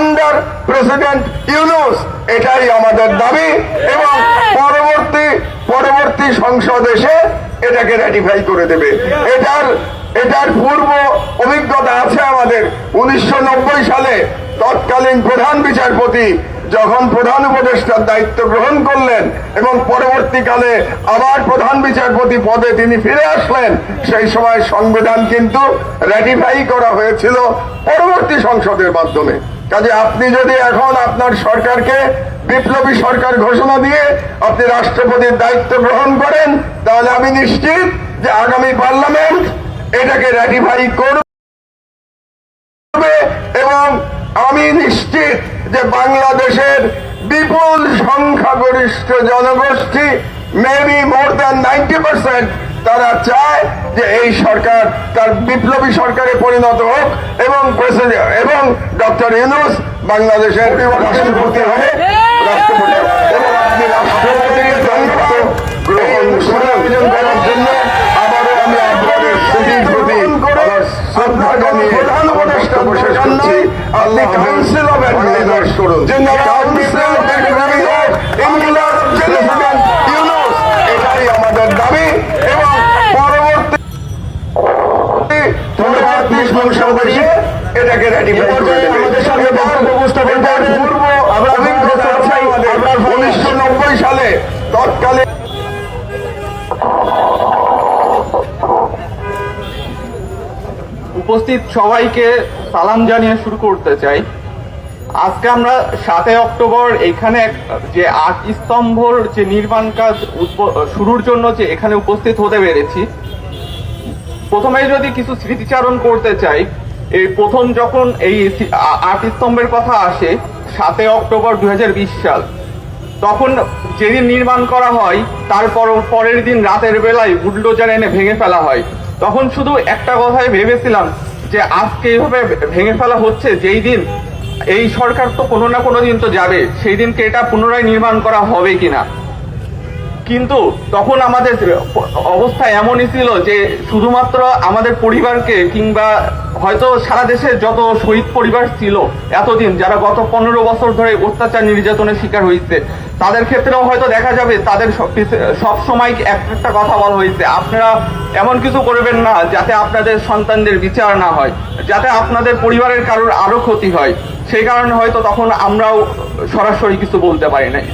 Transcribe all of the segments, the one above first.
Under president Yunus এটাই আমাদের দাবি এবং পরবর্তী পরবর্তী সংসদ এসে এটাকে র্যাটিফাই করে দেবে। এটার এটার পূর্ব অভিজ্ঞতা আছে আমাদের। উনিশশো সালে তৎকালীন প্রধান বিচারপতি যখন প্রধান উপদেষ্টার দায়িত্ব গ্রহণ করলেন এবং পরবর্তীকালে আবার প্রধান বিচারপতি পদে তিনি ফিরে আসলেন, সেই সময় সংবিধান কিন্তু র্যাটিফাই করা হয়েছিল পরবর্তী সংসদের মাধ্যমে। কাজে আপনি যদি এখন আপনার সরকারকে বিপ্লবী সরকার ঘোষণা দিয়ে আপনি রাষ্ট্রপতির দায়িত্ব গ্রহণ করেন, তাহলে আমি নিশ্চিত যে আগামী পার্লামেন্ট এটাকে র্যাটিফাই করবে এবং আমি নিশ্চিত যে বাংলাদেশের বিপুল সংখ্যাগরিষ্ঠ জনগোষ্ঠী maybe more than ninety percent তারা চায় যে এই সরকার তার বিপ্লবী সরকারে পরিণত হোক এবং এবং ডক্টর ইউনুস বাংলাদেশের রাষ্ট্রপতি হবে রাষ্ট্রপতি এবং আপনি রাষ্ট্রপতির দায়িত্ব গ্রহণ সুনিয়োজন করার জন্য আবারও আমি আপনাদের স্মৃতির প্রতি শ্রদ্ধা জানিয়ে প্রধান উপদেষ্টা বসে করছি। আল্লাহ কাউন্সিল অফ অ্যাডভাইজার্স করুন। কাউন্সিল সংসদ এটাকে করে আমাদের সামনে উপস্থাপন উনিশশো নব্বই সালে তৎকালীন উপস্থিত সবাইকে সালাম জানিয়ে শুরু করতে চাই। আজকে আমরা সাতই অক্টোবর এখানে যে আট স্তম্ভর যে নির্মাণ কাজ শুরুর জন্য যে এখানে উপস্থিত হতে পেরেছি। প্রথমে যদি কিছু স্মৃতিচারণ করতে চাই এই প্রথম যখন এই আট স্তম্ভের কথা আসে, সাতই অক্টোবর দু হাজার বিশ সাল, তখন যেদিন নির্মাণ করা হয় তারপর পরের দিন রাতের বেলায় বুলডোজার এনে ভেঙে ফেলা হয়। তখন শুধু একটা কথাই ভেবেছিলাম যে, আজকে এইভাবে ভেঙে ফেলা হচ্ছে, যেই দিন এই সরকার তো কোনো না কোনো দিন তো যাবে, সেই দিনকে এটা পুনরায় নির্মাণ করা হবে কিনা? কিন্তু তখন আমাদের অবস্থা এমনই ছিল যে শুধুমাত্র আমাদের পরিবারকে কিংবা হয়তো সারা দেশে যত শহীদ পরিবার ছিল এতদিন, যারা গত পনেরো বছর ধরে অত্যাচার নির্যাতনের শিকার হয়েছে, তাদের ক্ষেত্রেও হয়তো দেখা যাবে তাদের সব সময় একটা কথা বলা হয়েছে, আপনারা এমন কিছু করবেন না যাতে আপনাদের সন্তানদের বিচার না হয়, যাতে আপনাদের পরিবারের কারোর আরও ক্ষতি হয়। সেই কারণে হয়তো তখন আমরাও সরাসরি কিছু বলতে পারি নাই।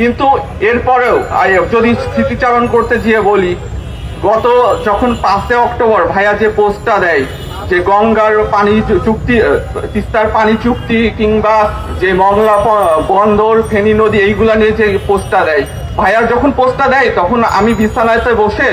কিন্তু এরপরেও যদি স্মৃতিচারণ করতে গিয়ে বলি, গত যখন পাঁচে অক্টোবর ভাইয়া যে পোস্টটা দেয়, যে গঙ্গার পানি চুক্তি তিস্তার পানি চুক্তি কিংবা যে মংলা বন্দর, ফেনী নদী, এইগুলা নিয়ে যে পোস্টটা দেয় ভাইয়ার যখন পোস্টটা দেয়, তখন আমি বিছানাতে বসে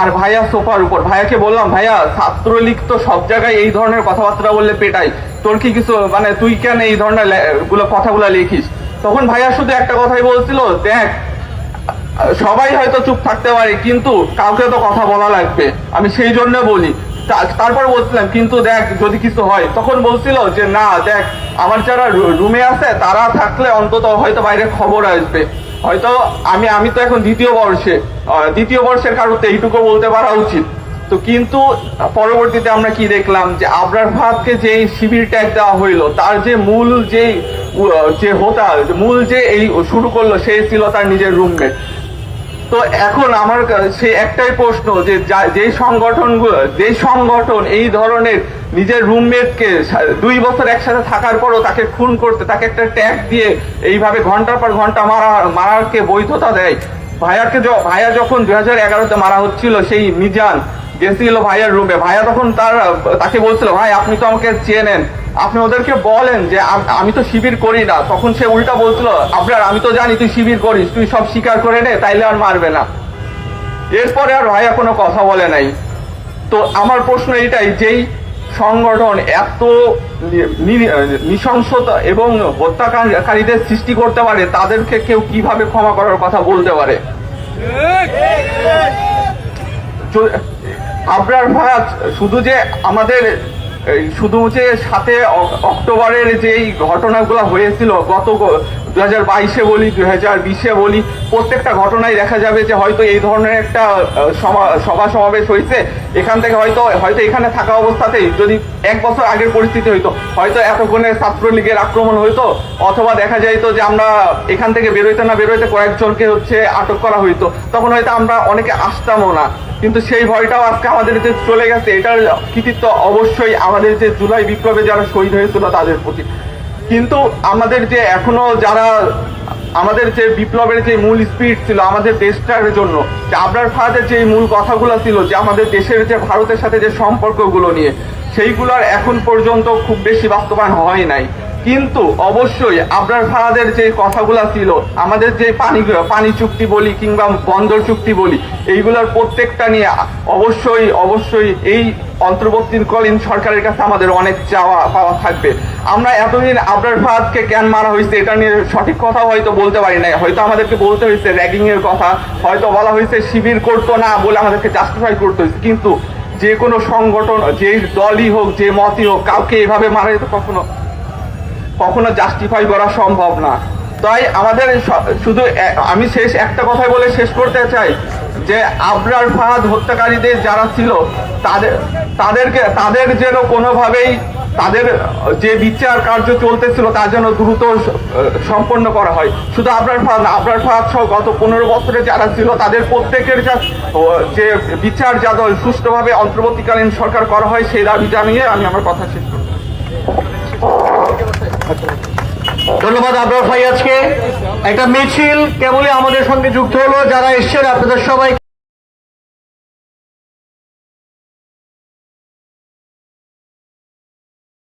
আর ভাইয়া সোফার উপর, ভাইয়াকে বললাম, ভাইয়া, ছাত্রলীগ তো সব জায়গায় এই ধরনের কথাবার্তা বললে পেটাই তোর কি কিছু মানে তুই কেন এই ধরনেরগুলো, কথাগুলো লিখিস? তখন ভাইয়া শুধু একটা কথাই বলছিল, দেখ, সবাই হয়তো চুপ থাকতে পারে, কিন্তু কাউকে তো কথা বলা লাগবে। আমি সেই জন্য বলি। তারপর বলছিলাম, কিন্তু দেখ, যদি কিছু হয়। তখন বলছিল যে, না, দেখ, আমার যারা রুমে আছে, তারা থাকলে অন্তত হয়তো বাইরে খবর আসবে। হয়তো আমি আমি তো এখন দ্বিতীয় বর্ষে দ্বিতীয় বর্ষের কারণে এইটুকু বলতে পারা উচিত। তো কিন্তু পরবর্তীতে আমরা কি দেখলাম? যে আবরার ফাহাদকে যে শিবির ট্যাগ দেওয়া হইল, তার যে মূল যে উ- যে হোতা মূল যে এই শুরু করল, সে ছিল তার নিজের রুমমেট তো এখন আমার সে একটাই প্রশ্ন, যে যা- সংগঠন যেই সংগঠন এই ধরনের নিজের রুমমেটকে দুই বছর একসাথে থাকার পরও তাকে খুন করতে, তাকে একটা ট্যাগ দিয়ে এইভাবে ঘণ্টার পর ঘণ্টা মারা, মারারকে বৈধতা দেয়। ভাইয়াকে ভাইয়া যখন দুই হাজার এগারোতে মারা হচ্ছিল, সেই মিজান গেছিল ভাইয়ার রুমে ভাইয়া তখন তার তাকে বলছিল ভাই আপনি তো আমাকে চেনেন। আপনি ওদেরকে বলেন যে আমি তো শিবির করি না। তখন সে উল্টা বলছিল আপনার আমি তো জানি তুই শিবির করিস তুই সব স্বীকার করে নে তাইলে আর মারবে না। এরপরে আর ভাইয়া কোনো কথা বলে নাই। তো আমার প্রশ্ন এটাই যেই সংগঠন এত নৃশংসতা এবং হত্যাকারীদের সৃষ্টি করতে পারে তাদেরকে কেউ কীভাবে ক্ষমা করার কথা বলতে পারে? আবরার ভাত শুধু যে আমাদের শুধু যে সাথে অক্টোবরের যে ঘটনাগুলো হয়েছিল গত দু হাজার বাইশে বলি দু হাজার বিশে বলি, প্রত্যেকটা ঘটনায় দেখা যাবে যে হয়তো এই ধরনের একটা সভা সমাবেশ হয়েছে। এখান থেকে হয়তো হয়তো এখানে থাকা অবস্থাতেই যদি এক বছর আগের পরিস্থিতি হইতো, হয়তো এতক্ষণে ছাত্রলীগের আক্রমণ হইতো, অথবা দেখা যাইতো যে আমরা এখান থেকে বেরোইতে না বেরোইতে কয়েকজনকে হচ্ছে আটক করা হইতো, তখন হয়তো আমরা অনেকে আসতামও না। কিন্তু সেই ভয়টাও আজকে আমাদের যে চলে গেছে, এটার কৃতিত্ব অবশ্যই আমাদের যে জুলাই বিপ্লবে যারা শহীদ হয়েছিল তাদের প্রতি। কিন্তু আমাদের যে এখনও যারা, আমাদের যে বিপ্লবের যে মূল স্পিড ছিল, আমাদের দেশটার জন্য, যে আবরার ফাহাদের যে মূল কথাগুলো ছিল, যে আমাদের দেশের যে ভারতের সাথে যে সম্পর্কগুলো নিয়ে, সেইগুলোর এখন পর্যন্ত খুব বেশি বাস্তবায়ন হয় নাই। কিন্তু অবশ্যই আবরার ফাহাদের যে কথাগুলো ছিল, আমাদের যে পানি পানি চুক্তি বলি কিংবা বন্দর চুক্তি বলি, এইগুলোর প্রত্যেকটা নিয়ে অবশ্যই অবশ্যই এই অন্তর্বর্তীকালীন সরকারের কাছে আমাদের অনেক চাওয়া পাওয়া থাকবে। আমরা এতদিন আবরার ফাহাদকে কেন মারা হয়েছে এটা নিয়ে সঠিক কথা হয়তো বলতে পারি নাই। হয়তো আমাদেরকে বলতে হয়েছে র্যাগিং এর কথা, হয়তো বলা হয়েছে শিবির করতো না বলে আমাদেরকে জাস্টিফাই করতে হয়েছে। কিন্তু যে কোনো সংগঠন, যে দলই হোক, যে মতই হোক, কাউকে এভাবে মারা যেত কখনো কখনো জাস্টিফাই করা সম্ভব না। তাই আমাদের শুধু আমি শেষ একটা কথাই বলে শেষ করতে চাই যে আবরার ফাহাদ হত্যাকারীদের যারা ছিল তাদের তাদেরকে তাদের যেন কোনোভাবেই তাদের যে বিচার কার্য চলতেছিল তা যেন দ্রুত সম্পন্ন করা হয়। শুধু আবরার ফাহাদ না, আবরার ফাহাদ সহ গত পনেরো বছরে যারা ছিল তাদের প্রত্যেকের যা বিচার যা সুষ্ঠুভাবে অন্তর্বর্তীকালীন সরকার করা হয় সেই দাবি জানিয়ে আমি আমার কথা শেষ করছি। ধন্যবাদ আবরার ভাই আজকে। একটা মিছিল, কেবলই আমাদের সঙ্গে যুক্ত হলো। যারা এসছেন, আপনাদের সবাই